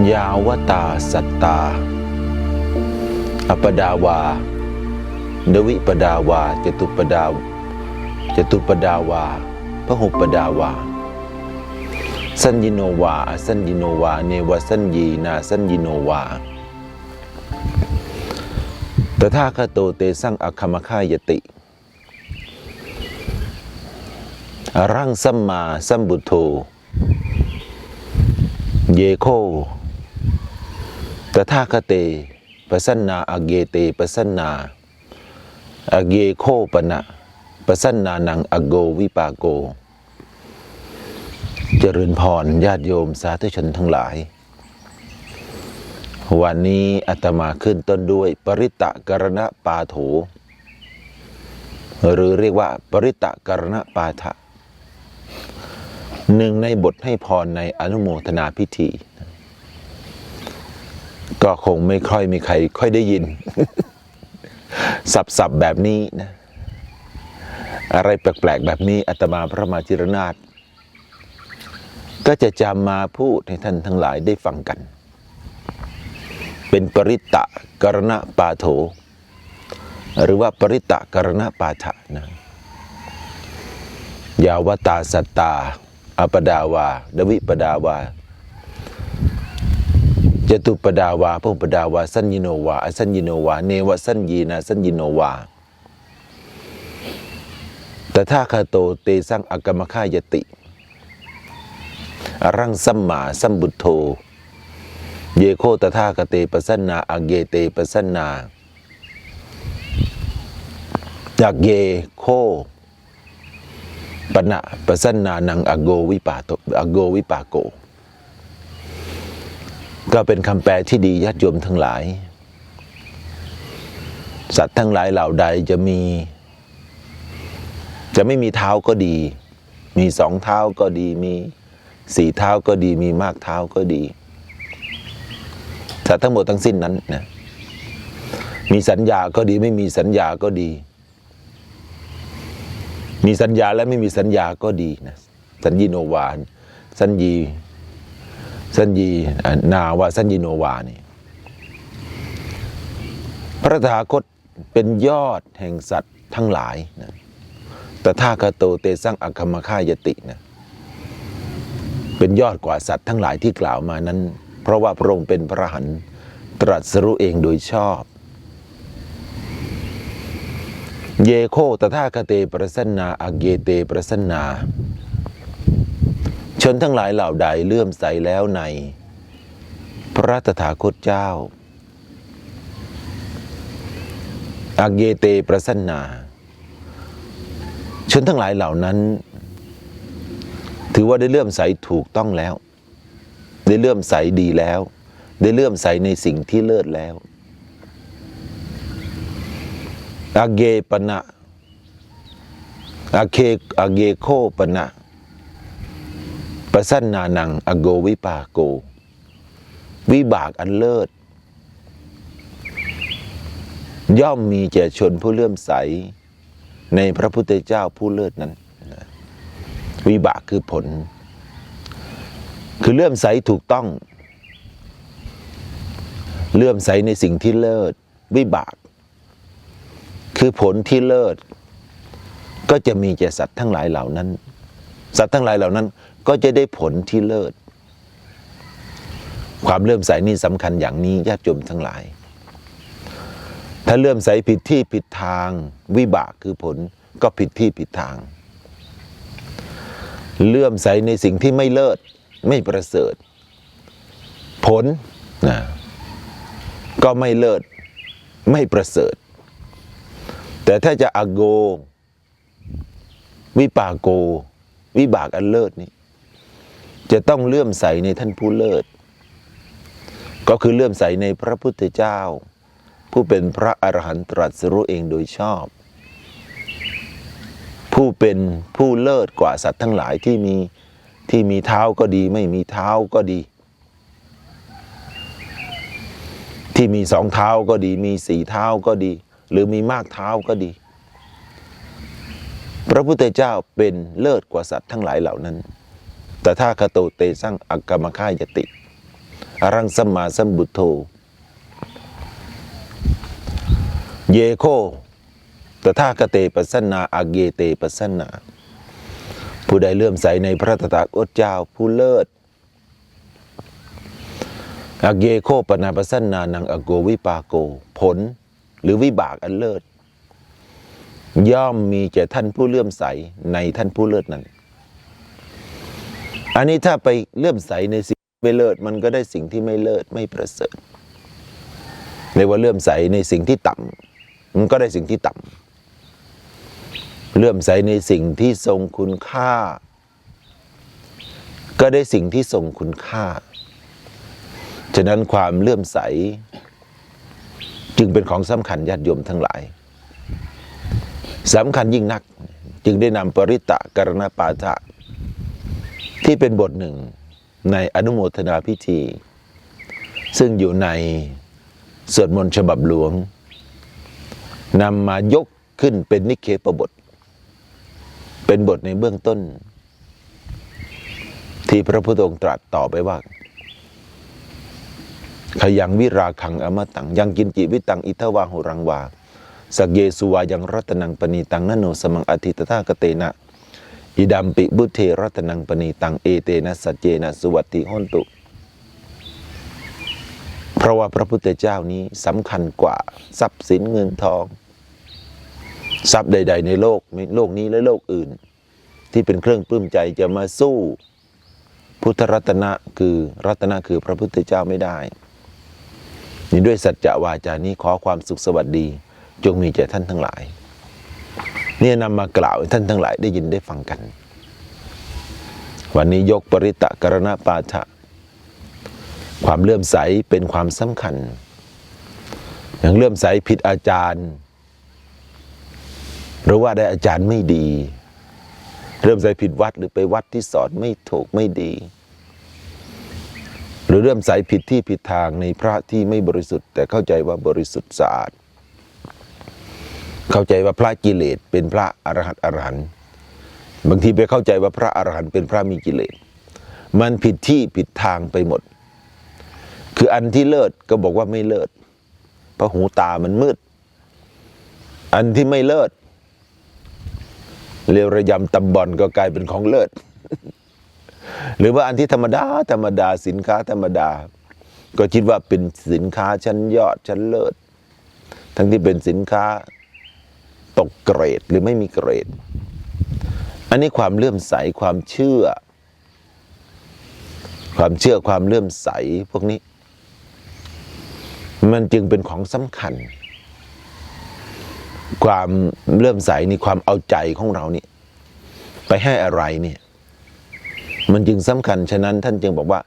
ยาวตาสัตตา อปดาวา ดวิปดาวา จตุปดาจตุปดาวาพหุปดาวา สัญญิโนวา สัญญิโนวา เนวสัญญีนาสัญญิโนวาตถาคตโตเตสังอคคมคายติ อรังสัมมาสัมบุตโธเยโค ตถาคเตปสันนาอเกเตปสันนาอเกโคปนะปสันนานังอโกวิปาโก เจริญพรญาติโยมสาธุชนทั้งหลาย วันนี้อาตมาขึ้นต้นด้วยปริตะกรณปาโถ หรือเรียกว่าปริตะกรณปาทะหนึ่งในบทให้พรในอนุโมทนาพิธี ก็คงไม่ค่อยมีใครค่อยได้ยิน สับๆแบบนี้นะ อะไรแปลกๆแบบนี้อาตมาพระมาจิรนาถก็จะจำมาพูดให้ท่านทั้งหลายได้ฟังกัน เป็นปริตะกรณปาโถ หรือว่าปริตะกรณปาฐะนะยาวตาสัตตา อปดาวา ดวิปดาวา จตุปดาวาพหุปดาวา สัญญิโนวาอสัญญิโนวา เนวสัญญีนาสัญญิโนวาแตถาคโตเตสังอกรรมคายติ อรังสัมมาสัมบุตโธ เยโคตถาคเตปสันนาอเกเตปสันนาจากเยโคปณะปสันนานังอโกวิปาโตอโกวิปาโก ก็เป็นคำแปลที่ดีญาติโยมทั้งหลาย สัตว์ทั้งหลายเหล่าใดจะมี จะไม่มีเท้าก็ดี มีสองเท้าก็ดี มีสี่เท้าก็ดี มีมากเท้าก็ดี สัตว์ทั้งหมดทั้งสิ้นนั้นนะมีสัญญาก็ดี ไม่มีสัญญาก็ดี มีสัญญาและไม่มีสัญญาก็ดีนะสัญญีโนวานสัญญี สัญญีนาวาสัญญีโนวานี่พระตถาคตเป็นยอดแห่งสัตว์ทั้งหลายนะตถาคโตเตสังอัคคมคายตินะเป็นยอดกว่าสัตว์ทั้งหลายที่กล่าวมานั้น เพราะว่าพระองค์เป็นพระหันตรัสรู้เองโดยชอบ เยโคตถาคเตประสันนาอเกเตประสันนา ชนทั้งหลายเหล่าใดเลื่อมใสแล้วใน พระตถาคตเจ้าอเกเยเตประสันนา ชนทั้งหลายเหล่านั้น ถือว่าได้เลื่อมใสถูกต้องแล้ว ได้เลื่อมใสดีแล้ว ได้เลื่อมใสในสิ่งที่เลิศแล้วอาเกปณะอาเคอาเกโคปณะ ประสันนานังอโกวิปาโก วิบากอันเลิศ ย่อมมีแก่ชนผู้เลื่อมใส ในพระพุทธเจ้าผู้เลิศนั้น วิบากคือผล คือเลื่อมใสถูกต้อง เลื่อมใสในสิ่งที่เลิศ วิบาก คือผลที่เลิศ ก็จะมีแก่สัตว์ทั้งหลายเหล่านั้น สัตว์ทั้งหลายเหล่านั้น ก็จะได้ผลที่เลิศ ความเลื่อมใสนี่สำคัญอย่างนี้ญาติโยมทั้งหลาย ถ้าเลื่อมใสผิดที่ผิดทาง วิบากคือผลก็ผิดที่ผิดทาง เลื่อมใสในสิ่งที่ไม่เลิศไม่ประเสริฐ ผลนะก็ไม่เลิศไม่ประเสริฐ แต่ถ้าจะอโก วิปากโก วิบากอันเลิศนี่ จะต้องเลื่อมใสในท่านผู้เลิศ ก็คือเลื่อมใสในพระพุทธเจ้า ผู้เป็นพระอรหันตรัสรู้เองโดยชอบ ผู้เป็นผู้เลิศกว่าสัตว์ทั้งหลายที่มีที่มีเท้าก็ดีไม่มีเท้าก็ดี ที่มีสองเท้าก็ดี มีสี่เท้าก็ดี หรือมีมากเท้าก็ดี พระพุทธเจ้าเป็นเลิศกว่าสัตว์ทั้งหลายเหล่านั้น แต่ถ้าคโตเตสร้างอักกรรมค่ายติ อรังสัมมาสัมบุตโธเยโคตถาคเตปัสสนาอาเกเตปัสสนา ผู้ใดเลื่อมใสในพระตถาคตเจ้าผู้เลิศอาเกโคปนาปัสนานังอโกวิปาโก ผลหรือวิบากอันเลิศ ย่อมมีแก่ท่านผู้เลื่อมใสในท่านผู้เลิศนั้น อันนี้ถ้าไปเลื่อมใสในสิ่งไม่เลิศมันก็ได้สิ่งที่ไม่เลิศไม่ประเสริฐเรียกว่าเลื่อมใสในสิ่งที่ต่ำมันก็ได้สิ่งที่ต่ำเลื่อมใสในสิ่งที่ทรงคุณค่า ก็ได้สิ่งที่ทรงคุณค่า ฉะนั้นความเลื่อมใส จึงเป็นของสำคัญญาติโยมทั้งหลายสำคัญยิ่งนัก จึงได้นำปริตะกรณปาฐะ ที่เป็นบทหนึ่งในอนุโมทนาพิธี ซึ่งอยู่ในสวดมนต์ฉบับหลวงนำมายกขึ้นเป็นนิเคปบท เป็นบทในเบื้องต้น ที่พระพุทธองค์ตรัสต่อไปว่าขยังวิราคังอมตัง ยังกินจิวิตังอิทวาหุรังวาสักเยสุวายังรัตนังปณีตังนโนสมังอธิตถากเตนะ อิดัมปิบุเทรัตนังปณีตังเอเตนะสัจเจนะสุวัติหนตุ เพราะว่าพระพุทธเจ้านี้สำคัญกว่าทรัพย์สินเงินทอง ทรัพย์ใด ๆ ในโลกโลกนี้และโลกอื่น ที่เป็นเครื่องปลื้มใจจะมาสู้ พุทธรัตนะคือรัตนะคือพระพุทธเจ้าไม่ได้นี่ด้วยสัจจะวาจานี้ขอความสุขสวัสดี จงมีแก่ท่านทั้งหลาย เนี่ยนำมากล่าวให้ท่านทั้งหลายได้ยินได้ฟังกัน วันนี้ยกปริตะกรณปาฐะความเลื่อมใสเป็นความสำคัญ อย่างเลื่อมใสผิดอาจารย์หรือว่าได้อาจารย์ไม่ดี เริ่มใสผิดวัดหรือไปวัดที่สอนไม่ถูกไม่ดี หรือเริ่มใสผิดที่ผิดทางในพระที่ไม่บริสุทธิ์ แต่เข้าใจว่าบริสุทธิ์สะอาด เข้าใจว่าพระกิเลสเป็นพระอรหันต์อรหันต์บางทีไปเข้าใจว่าพระอรหันต์เป็นพระมีกิเลส มันผิดที่ผิดทางไปหมด คืออันที่เลิศก็บอกว่าไม่เลิศเพราะหูตามันมืด อันที่ไม่เลิศเรียวระยำตำบอลก็กลายเป็นของเลิศ หรือว่าอันที่ธรรมดา ธรรมดาสินค้าธรรมดา ก็คิดว่าเป็นสินค้าชั้นยอดชั้นเลิศ ทั้งที่เป็นสินค้า ตกเกรดหรือไม่มีเกรด อันนี้ความเลื่อมใสความเชื่อ ความเชื่อความเลื่อมใสพวกนี้ มันจึงเป็นของสำคัญ ความเลื่อมใสนี่ความเอาใจของเรานี่ไปให้อะไรเนี่ย มันจึงสำคัญฉะนั้นท่านจึงบอกว่า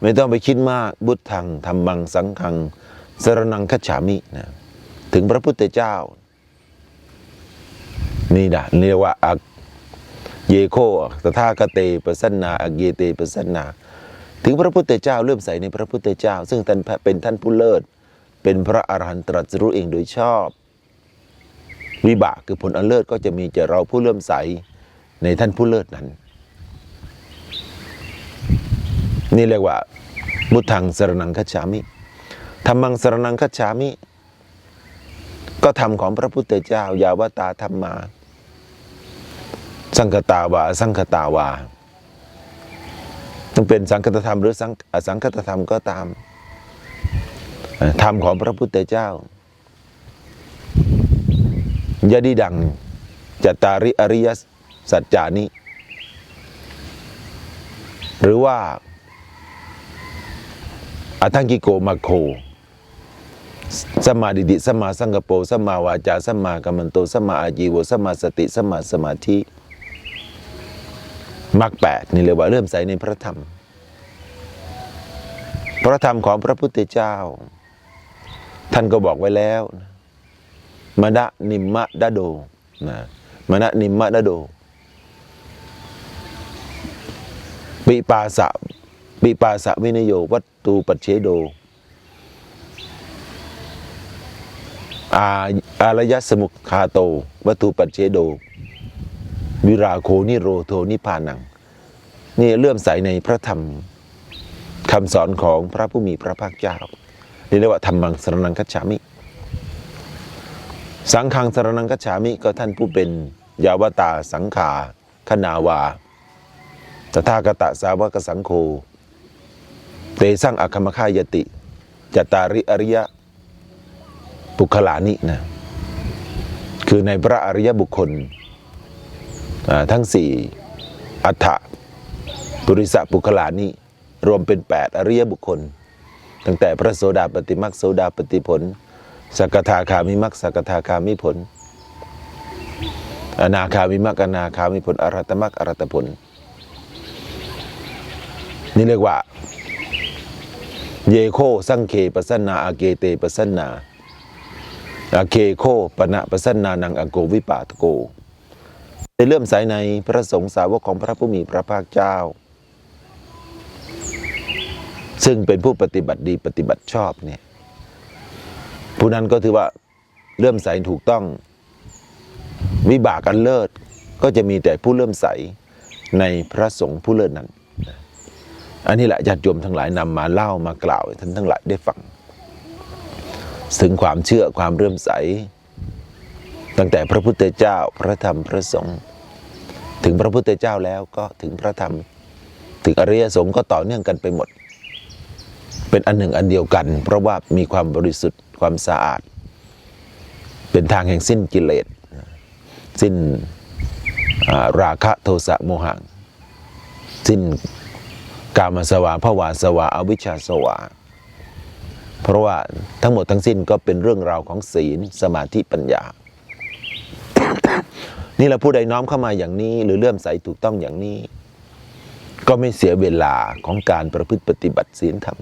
ไม่ต้องไปคิดมากบุตทังธรรมังสังฆังสรนังคัจฉามินะถึงพระพุทธเจ้า นี่นะเรียกว่าอักเยโคตถาคเตปสันนาอเกเตปสันนา ถึงพระพุทธเจ้าเลื่อมใสในพระพุทธเจ้า ซึ่งท่านเป็นท่านผู้เลิศ เป็นพระอรหันตรัสรู้เองโดยชอบ วิบากคือผลอันเลิศก็จะมีแก่เราผู้เลื่อมใสในท่านผู้เลิศนั้น นี่เรียกว่ามุทังสรนังคัจฉามิธรรมังสรนังคัจฉามิ ก็ธรรมของพระพุทธเจ้ายาวตาธรรมมา สังคตาวา สังคตาวาต้องเป็นสังคตธรรมหรือสังสังคตธรรมก็ตาม ธรรมของพระพุทธเจ้ายดิดังจตาริอริยสัจจานิหรือว่าอทังกิโกมาโค สมมาดิดิสมมาสังกปรสมมาวาจาสมมากรรมันโตสมมาอาจีวสมมาสติสมมาสมาธิมรรคแปดนี่เรียกว่าเริ่มใสในพระธรรม พระธรรมของพระพุทธเจ้า ท่านก็บอกไว้แล้วมณะนิมมะดะโดนะมณะนิมมะดะโด ปิปาสะปิปาสะวินโยวัตตูปัจเชโด อาอารยสมุคาโตวัตถุปัจเชโด วิราโคนิโรโทนิพานัง นี่เลื่อมใสในพระธรรมคำสอนของพระผู้มีพระภาคเจ้านี่เรียกว่าธรรมังสรนังคัจฉามิ สังฆังสรนังคัจฉามิก็ท่านผู้เป็นยาวตาสังขาคณาวาตถาคตะสาวกสังโฆเตสั่งอคมคายติจตาริอริยะ บุคลานินะคือในพระอริยบุคคลทั้งสี่อัฏฐะปุริสะบุคลานิรวมเป็น 8 อริยบุคคล ตั้งแต่พระโสดาปฏิมักโสดาปฏิผล สกทาคามิมักสกทาคามิผล อนาคามิมักอนาคามิผลอรัตมักอรัตผล นี่เรียกว่า เยโคสังเคปสันนาอาเกเตปสันนาา เคโคปณะปะสันนานังอโกวิปาตโก ได้เลื่อมใสในพระสงฆ์สาวกของพระผู้มีพระภาคเจ้า ซึ่งเป็นผู้ปฏิบัติดีปฏิบัติชอบเนี่ยผู้นั้นก็ถือว่าเลื่อมใสถูกต้อง วิบากอันเลิศก็จะมีแต่ผู้เลื่อมใสในพระสงฆ์ผู้เลิศนั้น อันนี้แหละญาติโยมทั้งหลายนำมาเล่ามากล่าวท่านทั้งหลายได้ฟัง ถึงความเชื่อความเรื่มใส ตั้งแต่พระพุทธเจ้าพระธรรมพระสงฆ์ถึงพระพุทธเจ้าแล้วก็ถึงพระธรรม ถึงอริยสงฆ์ก็ต่อเนื่องกันไปหมด เป็นอันหนึ่งอันเดียวกัน เพราะว่ามีความบริสุทธิ์ความสะอาด เป็นทางแห่งสิ้นกิเลส สิ้นราคะโทสะโมหะสิ้นกามสวาภวาสวาอวิชชาสวา เพราะว่าทั้งหมดทั้งสิ้นก็เป็นเรื่องราวของศีลสมาธิปัญญา นี่เราผู้ใดน้อมเข้ามาอย่างนี้ หรือเลื่อมใสถูกต้องอย่างนี้ ก็ไม่เสียเวลาของการประพฤติปฏิบัติศีลธรรม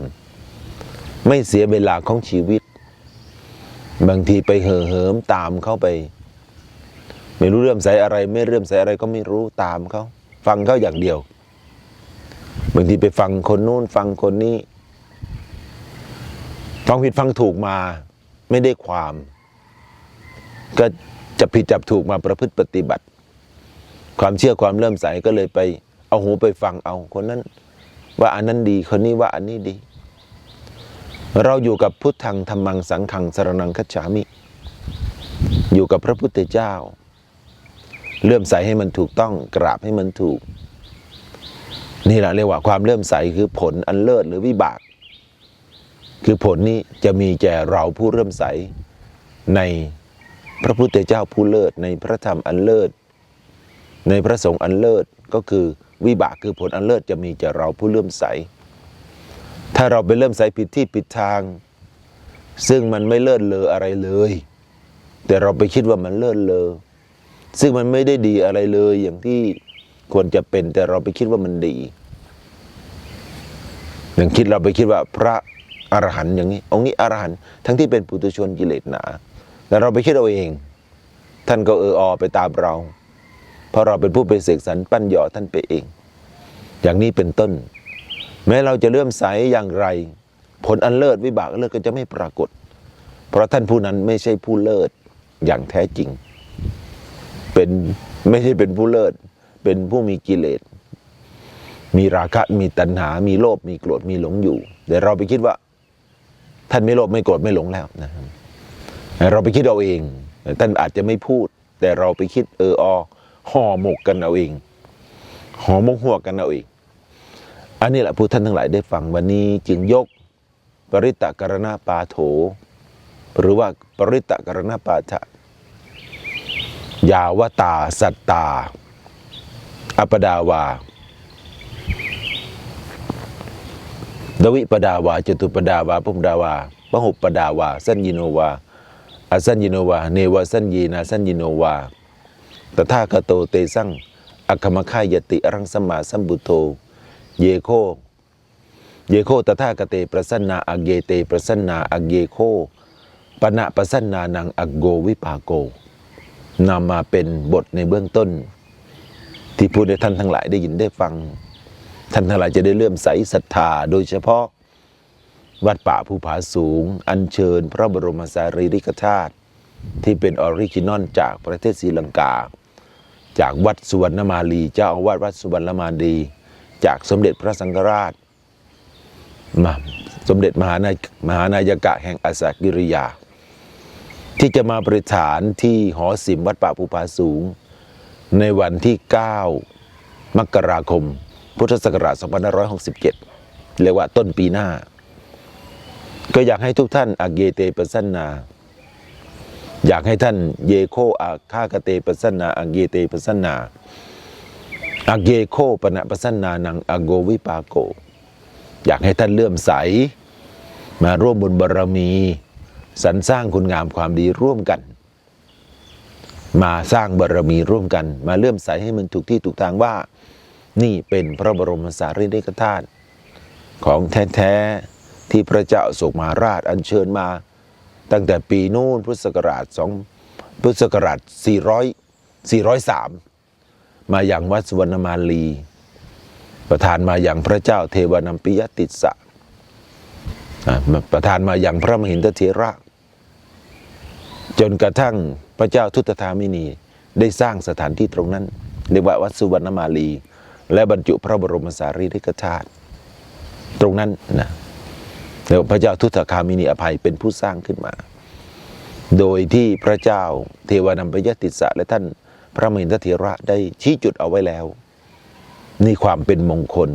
ไม่เสียเวลาของชีวิต บางทีไปเห่อเหิมตามเข้าไป ไม่รู้เลื่อมใสอะไร ไม่เลื่อมใสอะไรก็ไม่รู้ตามเขาฟังเขาอย่างเดียวบางทีไปฟังคนนู้นฟังคนนี้ ฟังผิดฟังถูกมาไม่ได้ความ ก็จะผิดจับถูกมาประพฤติปฏิบัติ ความเชื่อความเริ่อมใสก็เลยไป เอาหูไปฟังเอาคนนั้น ว่าอันนั้นดีคนนี้ว่าอันนี้ดี เราอยู่กับพุทธังธรรมังสังขังสรนังคัจฉามิ อยู่กับพระพุทธเจ้าเลื่อมใสให้มันถูกต้องกราบให้มันถูก นี่แหละเรียกว่าความเลื่อมใสคือผลอันเลิศหรือวิบาก คือผลนี้จะมีแก่เราผู้เลื่อมใส ในพระพุทธเจ้าผู้เลิศในพระธรรมอันเลิศ ในพระสงฆ์อันเลิศก็คือวิบากคือผลอันเลิศจะมีแก่เราผู้เลื่อมใส ถ้าเราไปเลื่อมใสผิดที่ผิดทาง ซึ่งมันไม่เลิศเลออะไรเลย แต่เราไปคิดว่ามันเลิศเลอซึ่งมันไม่ได้ดีอะไรเลยอย่างที่ควรจะเป็นแต่เราไปคิดว่ามันดี อย่างคิดเราไปคิดว่าพระ อรหันอย่างนี้ องค์นี้อรหันทั้งที่เป็นปุถุชนกิเลสหนาแต่เราไปคิดเอาเอง ท่านก็เอออไปตามเรา เพราะเราเป็นผู้ไปเสกสรรปั้นหยอท่านไปเอง อย่างนี้เป็นต้น แม้เราจะเลื่อมใสอย่างไร ผลอันเลิศวิบากเลิศก็จะไม่ปรากฏ เพราะท่านผู้นั้นไม่ใช่ผู้เลิศอย่างแท้จริง เป็นไม่ใช่เป็นผู้เลิศ เป็นผู้มีกิเลสมีราคะมีตัณหา มีโลภมีโกรธมีหลงอยู่แต่เราไปคิดว่า ท่านไม่โลภไม่โกรธไม่หลงแล้วนะครับเราไปคิดเอาเอง ท่านอาจจะไม่พูด แต่เราไปคิดเอออห่อหมกกันเอาเองห่อมกหัวกันเอาเองอันนี้แหละผู้ท่านทั้งหลายได้ฟังวันนี้จึงยกปริตตกรณาปาโถ หรือว่าปริตตกรณาปาทะยาวตาสัตตาอปดาวา ดวิปดาวาจตุปดาวาพุมดาวาปหุปดาวา สัญญิโนวาอสัญญิโนวา เนวสัญญีนาสัญญิโนวาตถาคโตเตสังอัคมคายติอรังสมมาสัมบุโท เยโค เยโคตถาคเตประสันนาอักเยเตประสันนาอักเยโคปณะประสันนานังอักโกวิปาโกนำมาเป็นบทในเบื้องต้น ที่พูดให้ท่านทั้งหลายได้ยินได้ฟัง ท่านทั้งหลายจะได้เลื่อมใสศรัทธาโดยเฉพาะ วัดป่าภูผาสูง อัญเชิญพระบรมสารีริกธาตุที่เป็นออริจินอลจากประเทศศรีลังกา จากวัดสุวรรณมาลีเจ้าอาวาสวัดสุวรรณมาลีจากสมเด็จพระสังฆราชมาสมเด็จมหานายมหานายกะแห่งอาสากิริยา ที่จะมาประฐานที่หอศิมวัดป่าภูผาสูง ในวันที่ 9 มกราคม พุทธศักราช2567 เรียกว่าต้นปีหน้า ก็อยากให้ทุกท่านอาเกเตปสันนา อยากให้ท่านเยโคอาคากเตปสันนาอาเกเตปสันนาอาเกโคปณะปสันนานังอโกวิปาโก อยากให้ท่านเลื่อมใส มาร่วมบุญบารรมีสรรสร้างคุณงามความดีร่วมกัน มาสร้างบารมีร่วมกัน มาเลื่อมใสให้มันถูกที่ถูกทางว่า นี่เป็นพระบรมสารีริกธาตุของแท้ๆที่พระเจ้าโศกมาราชอัญเชิญมา ตั้งแต่ปีนู้นพุทธศักราช2พุทธศักราช400 403 มาอย่างวัดสุวรรณมาลี ประทานมาอย่างพระเจ้าเทวานัมปิยติสสะประทานมาอย่างพระมหินทเถระ จนกระทั่งพระเจ้าทุตธามินีได้สร้างสถานที่ตรงนั้นเรียกว่าวัดสุวรรณมาลี และบรรจุพระบรมสารีริกธาตุตรงนั้นนะแล้วพระเจ้าทุตคามินีอภัยเป็นผู้สร้างขึ้นมา โดยที่พระเจ้าเทวานัมปยติสสะและท่านพระมหินทเถระได้ชี้จุดเอาไว้แล้ว นี่ความเป็นมงคล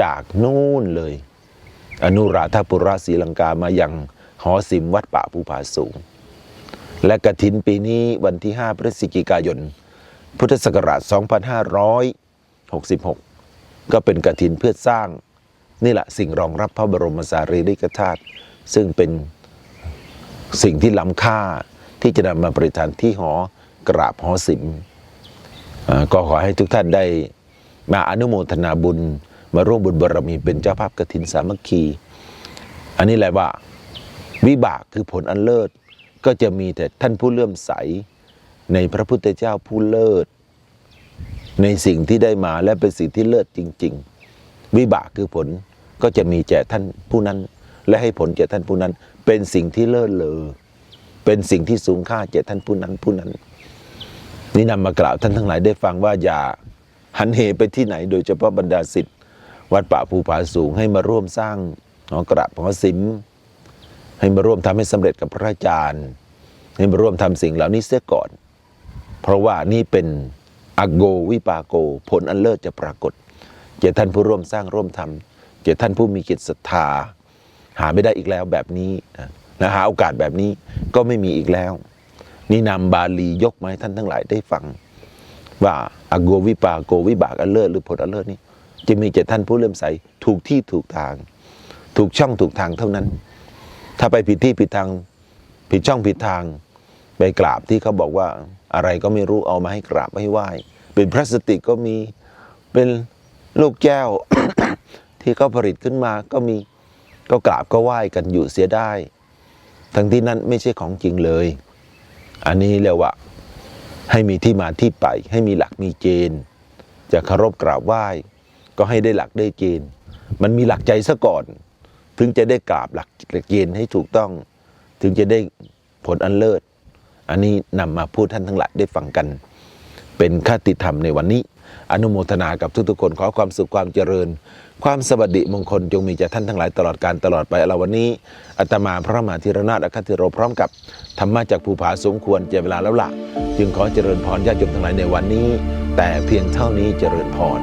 จากนู่นเลย อนุราธปุระศรีลังกามายังหอศิมวัดป่าภูผาสูง และกระถินปีนี้วันที่ 5 พฤศจิกายน พุทธศักราช 2566 ก็เป็นกระถินเพื่อสร้าง นี่แหละสิ่งรองรับพระบรมสารีริกธาตุซึ่งเป็นสิ่งที่ล้ำค่าที่จะนำมาประดิษฐานที่หอกราบหอศิมอ่าก็ขอให้ทุกท่านได้มาอนุโมทนาบุญ มาร่วมบุญบารมีเป็นเจ้าภาพกฐินสามัคคี อันนี้แหละว่าวิบากคือผลอันเลิศ ก็จะมีแต่ท่านผู้เลื่อมใสในพระพุทธเจ้าผู้เลิศ ในสิ่งที่ได้มาและเป็นสิ่งที่เลิศจริง ๆ วิบากคือผลก็จะมีแก่ท่านผู้นั้น และให้ผลแก่ท่านผู้นั้น เป็นสิ่งที่เลิศเลอเป็นสิ่งที่สูงค่าแก่ท่านผู้นั้นผู้นั้น นี่นำมากล่าวท่านทั้งหลายได้ฟังว่าอย่าหันเหไปที่ไหน โดยเฉพาะบรรดาสิทธิ์วัดป่าภูผาสูงให้มาร่วมสร้างหอกราบหอศิมให้มาร่วมทำให้สำเร็จกับพระอาจารย์ ให้มาร่วมทำสิ่งเหล่านี้เสียก่อน เพราะว่านี่เป็น อโกวิปาโก ผลอันเลิศจะปรากฏเจ้าท่านผู้ร่วมสร้างร่วมทำเจ้าท่านผู้มีจิตศรัทธา หาไม่ได้อีกแล้วแบบนี้นะนะหาโอกาสแบบนี้ก็ไม่มีอีกแล้ว นี่นำบาลียกมาให้ท่านทั้งหลายได้ฟัง ว่าอโกวิปาโกวิบากอันเลิศหรือผลอันเลิศนี้จะมีแก่ท่านผู้เลื่อมใสถูกที่ถูกทาง ถูกช่องถูกทางเท่านั้น ถ้าไปผิดที่ผิดทาง ผิดช่องผิดทางไปกราบที่เขาบอกว่า อะไรก็ไม่รู้เอามาให้กราบให้ไหว้ เป็นพลาสติกก็มีเป็นลูกแก้ว ที่เขาผลิตขึ้นมาก็มีก็กราบก็ไหว้กันอยู่เสียได้ ทั้งที่นั้นไม่ใช่ของจริงเลย อันนี้เรียกว่าให้มีที่มาที่ไป ให้มีหลักมีเกณฑ์จะเคารพกราบไหว้ ก็ให้ได้หลักได้เกณฑ์มันมีหลักใจซะก่อน ถึงจะได้กราบหลักเกณฑ์ให้ถูกต้อง ถึงจะได้ผลอันเลิศ อันนี้นำมาพูดท่านทั้งหลายได้ฟังกัน เป็นคติธรรมในวันนี้ อนุโมทนากับทุกๆคนขอความสุขความเจริญ ความสวัสดิมงคลจงมีแก่ท่านทั้งหลายตลอดการตลอดไปเราวันนี้อาตมาพระมหาธีรนาถอคติโรพร้อมกับธรรมะจากภูผาสมควรเจเวลาแล้วล่ะจึงขอเจริญพรญาติโยมทั้งหลายในวันนี้ แต่เพียงเท่านี้เจริญพร